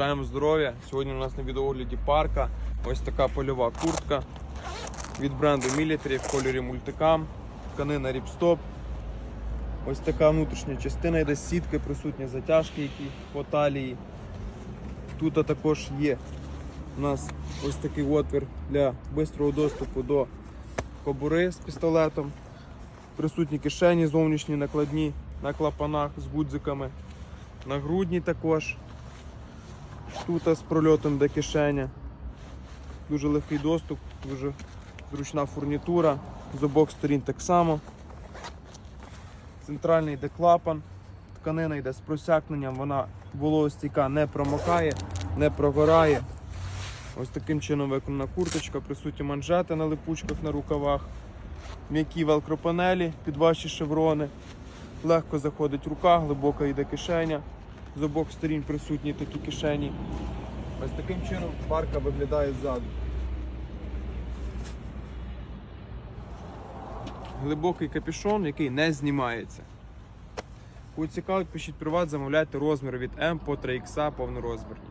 Бажаємо здоров'я. Сьогодні у нас на відеогляді парка. Ось така польова куртка від бренду Military в кольорі мультикам. Тканина Ріпстоп. Ось така внутрішня частина йде сітки, присутні затяжки, які по талії. Тут також є у нас ось такий отвір для швидкого доступу до кобури з пістолетом. Присутні кишені зовнішні накладні на клапанах з гудзиками. На грудні також. Тут з прольотом де кишеня. Дуже легкий доступ, дуже зручна фурнітура. З обох сторін так само. Центральний йде клапан. Тканина йде з просякненням, вона вологостійка не промокає, не прогорає. Ось таким чином виконана курточка, присутні манжети на липучках на рукавах, м'які велкропанелі під ваші шеврони. Легко заходить рука, глибока йде кишеня. З обох сторін присутні такі кишені. Ось таким чином парка виглядає ззаду. Глибокий капюшон, який не знімається. Кого цікавить, пишіть приват, замовляйте розмір від М по 3Х повнорозмірні.